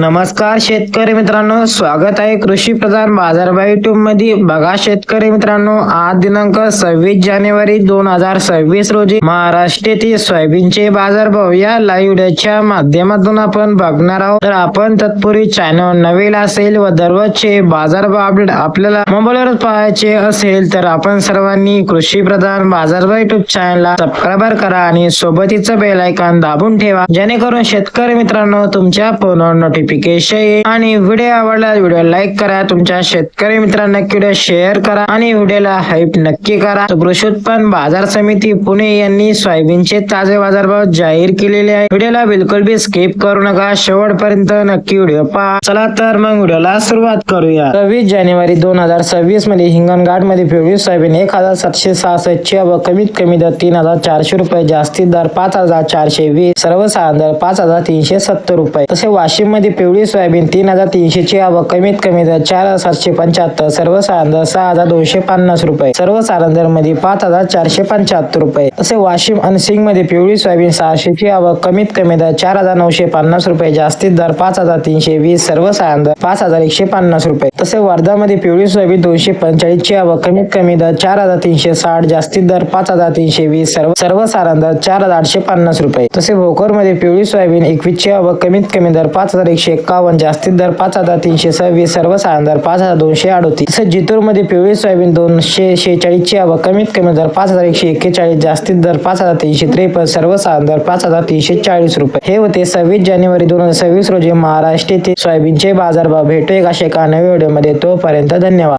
नमस्कार शेतकरी मित्रांनो स्वागत आहे कृषी प्रधान बाजारभाव युट्यूबमध्ये बघा शेतकरी मित्रांनो आज दिनांक सव्वीस जानेवारी दोन हजार सव्वीस रोजी महाराष्ट्रातील सोयाबीनचे बाजारभाव या लाईव्ह व्हिडिओच्या माध्यमातून आपण बघणार आहोत. तर आपण तत्पूर्वी चॅनल नवीन असेल व दररोजचे बाजारभाव अपडेट आपल्याला मोबाईलवर पाहायचे असेल तर आपण सर्वांनी कृषी प्रधान बाजारभाव युट्यूब चॅनलला सबस्क्राईबर करा आणि सोबतीचं बेल आयकॉन दाबून ठेवा. जेणेकरून शेतकरी मित्रांनो तुमच्या फोनवर नोटिफिकेशन येईल आणि व्हिडिओ आवडला व्हिडिओ लाईक करा. तुमच्या शेतकरी मित्रांना नक्की व्हिडिओ शेअर करा आणि व्हिडिओला हाईप नक्की करा. कृषी उत्पन्न बाजार समिती पुणे यांनी सोयाबीनचे ताजे बाजारभाव जाहीर केलेले आहे व्हिडिओला बिलकुल बी स्किप करू नका. शेवटपर्यंत नक्की व्हिडिओ पहा. चला तर मग व्हिडिओला सुरुवात करूया. सव्वीस जानेवारी दोन हजार सव्वीसमध्ये हिंगणघाटमध्ये फेब्रुवारी सोयाबीन एक हजार सातशे सहासष्ट ची व कमीत कमी दर तीन हजार चारशे रुपये जास्तीत दर पाच हजार चारशे वीस सर्वसाधारण दर पाच हजार तीनशे सत्तर रुपये. तसे वाशिममध्ये पिवळी सोयाबीन तीन हजार तीनशे ची कमीत कमी दर चार हजार सातशे पंच्याहत्तर सर्वसाधारण दर सहा हजार दोनशे पन्नास रुपये सर्वसाधारण दरमध्ये पाच हजार चारशे पंच्याहत्तर रुपये. तसे वाशिम आणि सिंगमध्ये पिवळी सोयाबीन सहाशे ची आवक कमीत कमी दर चार हजार नऊशे पन्नास रुपये जास्तीत दर पाच हजार तीनशे वीस सर्वसाधारण दर पाच हजार एकशे पन्नास रुपये. तसे वर्धा मध्ये पिवळी सोयाबीन दोनशे पंचेचाळीस ची आवक कमीत कमी दर चार हजार तीनशे साठ जास्तीत दर पाच हजार तीनशे वीस सर्व सर्वसाधारण दर चार हजार आठशे पन्नास रुपये. तसे भोकरमध्ये पिवळी सोयाबीन एकवीस ची व कमीत कमी दर पाच हजार एकशे एक्कावन्न जास्तीत दर पाच हजार तीनशे सव्वीस सर्वसाधारण दर पाच हजार दोनशे अडोतीस. तसंच जितूरमध्ये पिवळी सोयाबीन दोनशे शेहेचाळीसची व कमीत कमी दर पाच हजार एकशे एक्केचाळीस जास्तीत दर पाच हजार तीनशे त्रेपन्न सर्वसाधारण दर पाच हजार तीनशे चाळीस रुपये. हे होते सव्वीस जानेवारी दोन हजार सव्वीस रोजी महाराष्ट्र येथे सोयाबीनचे बाजारभाव भेटू एक अशा एका नव्या व्हिडिओमध्ये. तोपर्यंत धन्यवाद.